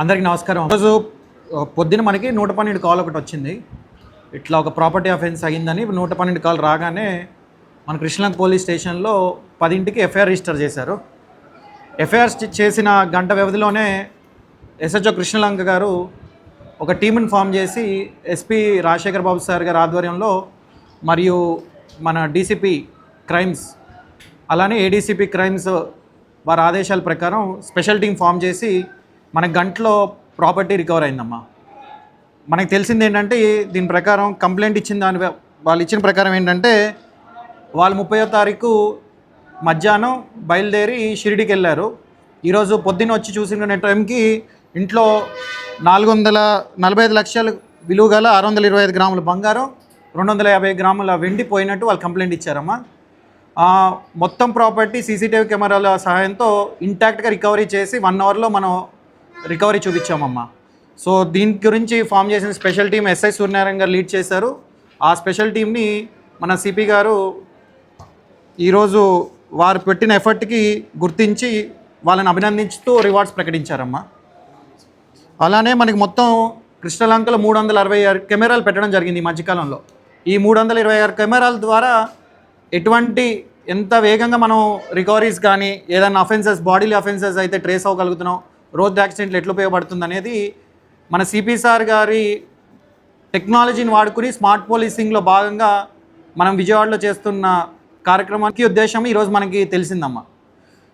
అందరికీ నమస్కారం. రోజు పొద్దున మనకి నూట పన్నెండు కాల్ ఒకటి వచ్చింది. ఇట్లా ఒక ప్రాపర్టీ అఫెన్స్ అయ్యిందని నూట పన్నెండు కాల్ రాగానే మన కృష్ణలంక పోలీస్ స్టేషన్లో పదింటికి ఎఫ్ఐఆర్ రిజిస్టర్ చేశారు. ఎఫ్ఐఆర్ చేసిన గంట వ్యవధిలోనే ఎస్హెచ్ఓ కృష్ణలంక గారు ఒక టీంని ఫామ్ చేసి ఎస్పీ రాజశేఖర్ బాబు సార్ గారి ఆధ్వర్యంలో మరియు మన డీసీపీ క్రైమ్స్ అలానే ఏడీసీపీ క్రైమ్స్ వారి ఆదేశాల ప్రకారం స్పెషల్ టీం ఫామ్ చేసి మన గంటలో ప్రాపర్టీ రికవర్ అయిందమ్మా. మనకు తెలిసింది ఏంటంటే దీని ప్రకారం కంప్లైంట్ ఇచ్చిన దాని వాళ్ళు ఇచ్చిన ప్రకారం ఏంటంటే వాళ్ళు ముప్పయో తారీఖు మధ్యాహ్నం బయలుదేరి షిరిడికి వెళ్ళారు ఈరోజు పొద్దున్న వచ్చి చూసిన టైంకి ఇంట్లో నాలుగు వందల నలభై ఐదు లక్షలు విలువ గల ఆరు వందల ఇరవై ఐదు గ్రాముల బంగారం రెండు వందల యాభై గ్రాముల వెండి పోయినట్టు వాళ్ళు కంప్లైంట్ ఇచ్చారమ్మా. మొత్తం ప్రాపర్టీ సీసీటీవీ కెమెరాల సహాయంతో ఇంటాక్ట్గా రికవరీ చేసి వన్ అవర్లో మనం రికవరీ చూపించామమ్మా. సో దీని గురించి ఫామ్ చేసిన స్పెషల్ టీం ఎస్ఐ సూర్యనారాయణ గారు లీడ్ చేశారు. ఆ స్పెషల్ టీంని మన సిపి గారు ఈరోజు వారు పెట్టిన ఎఫర్ట్కి గుర్తించి వాళ్ళని అభినందించుతూ రివార్డ్స్ ప్రకటించారమ్మా. అలానే మనకి మొత్తం కృష్ణలంకలో మూడు వందల అరవై ఆరు కెమెరాలు పెట్టడం జరిగింది ఈ మధ్యకాలంలో. ఈ మూడు వందల ఇరవై ఆరు కెమెరాల ద్వారా ఎటువంటి ఎంత వేగంగా మనం రికవరీస్ కానీ ఏదైనా అఫెన్సెస్ బాడీలీ అఫెన్సెస్ అయితే ట్రేస్ అవ్వగలుగుతున్నాం రోడ్ యాక్సిడెంట్లు ఎట్లా ఉపయోగపడుతుంది అనేది మన సిపి సార్ గారి టెక్నాలజీని వాడుకుని స్మార్ట్ పోలీసింగ్లో భాగంగా మనం విజయవాడలో చేస్తున్న కార్యక్రమానికి ఉద్దేశం ఈరోజు మనకి తెలిసిందమ్మా.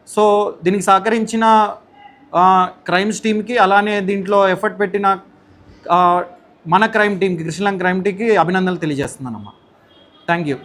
సో దీనికి సహకరించిన క్రైమ్స్ టీమ్కి అలానే దీంట్లో ఎఫర్ట్ పెట్టిన మన క్రైమ్ టీంకి కృష్ణలం క్రైమ్ టీంకి అభినందనలు తెలియజేస్తున్నానమ్మా. Thank you